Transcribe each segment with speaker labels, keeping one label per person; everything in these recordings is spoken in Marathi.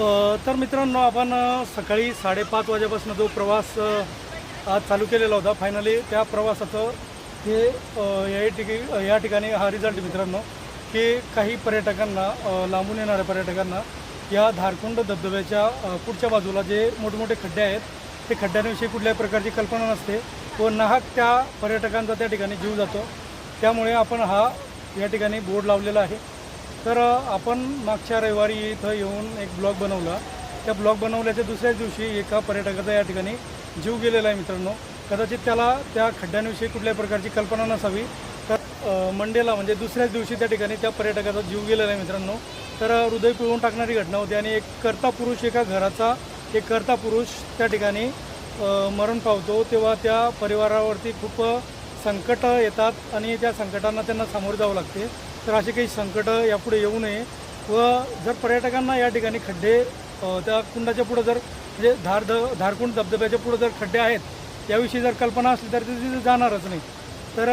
Speaker 1: तर मित्रांनो आपण सकाळी साडेपाच वाजेपासून जो प्रवास आज चालू केलेला होता फायनली त्या प्रवासाचं हे या ठिकाणी या ठिकाणी हा रिझल्ट मित्रांनो की काही पर्यटकांना लांबून येणाऱ्या पर्यटकांना या धारकुंड धबधब्याच्या पुढच्या बाजूला जे मोठमोठे खड्डे आहेत ते खड्ड्यांविषयी कुठल्याही प्रकारची कल्पना नसते. व नाहक त्या पर्यटकांचा त्या ठिकाणी जीव जातो. त्यामुळे आपण हा या ठिकाणी बोर्ड लावलेला आहे. तर आपण मागच्या रविवारी इथं येऊन एक ब्लॉग बनवला. त्या ब्लॉग बनवल्याच्या दुसऱ्याच दिवशी एका पर्यटकाचा या ठिकाणी जीव गेलेला आहे मित्रांनो. कदाचित त्याला त्या खड्ड्यांविषयी कुठल्याही प्रकारची कल्पना नसावी. तर मंडेला म्हणजे दुसऱ्याच दिवशी त्या ठिकाणी त्या पर्यटकाचा जीव गेलेला आहे मित्रांनो. तर हृदय पिळवून टाकणारी घटना होती आणि एक कर्ता पुरुष एका घराचा एक कर्ता पुरुष त्या ठिकाणी मरण पावतो. तेव्हा त्या परिवारावरती खूप संकटं संकट येतात आणि त्या संकटांना त्यांना सामोरे जावं लागते. तर असे काही संकटं यापुढे येऊ नये व जर पर्यटकांना या ठिकाणी खड्डे त्या कुंडाच्या पुढं जर म्हणजे धार ध धारकुंड धबधब्याच्या पुढं जर खड्डे आहेत याविषयी जर कल्पना असली तर ते तिथे जाणारच नाही. तर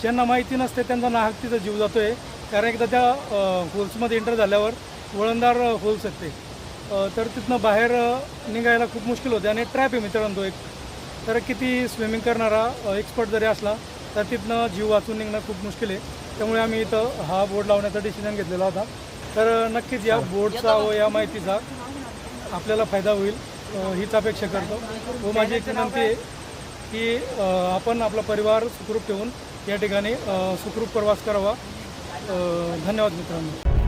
Speaker 1: ज्यांना माहिती नसते त्यांचा नाहक तिथं जीव जातो आहे कारण एकदा त्या होल्समध्ये एंटर झाल्यावर वळणदार होल्स आहेत ते. तर तिथनं बाहेर निघायला खूप मुश्किल होते आणि ट्रॅप आहे मित्रांनो एक. तर किती स्विमिंग करणारा एक्सपर्ट जरी असला तर तिथनं जीव वाचून निघणं खूप मुश्किल आहे. त्यामुळे आम्ही इथं हा बोर्ड लावण्याचा डिसिजन घेतलेला होता. तर नक्कीच या बोर्डचा व या माहितीचा आपल्याला फायदा होईल. हीच अपेक्षा करतो. व माझी एक विनंती आहे की आपण आपला परिवार सुखरूप ठेवून या ठिकाणी सुखरूप प्रवास करावा. धन्यवाद मित्रांनो.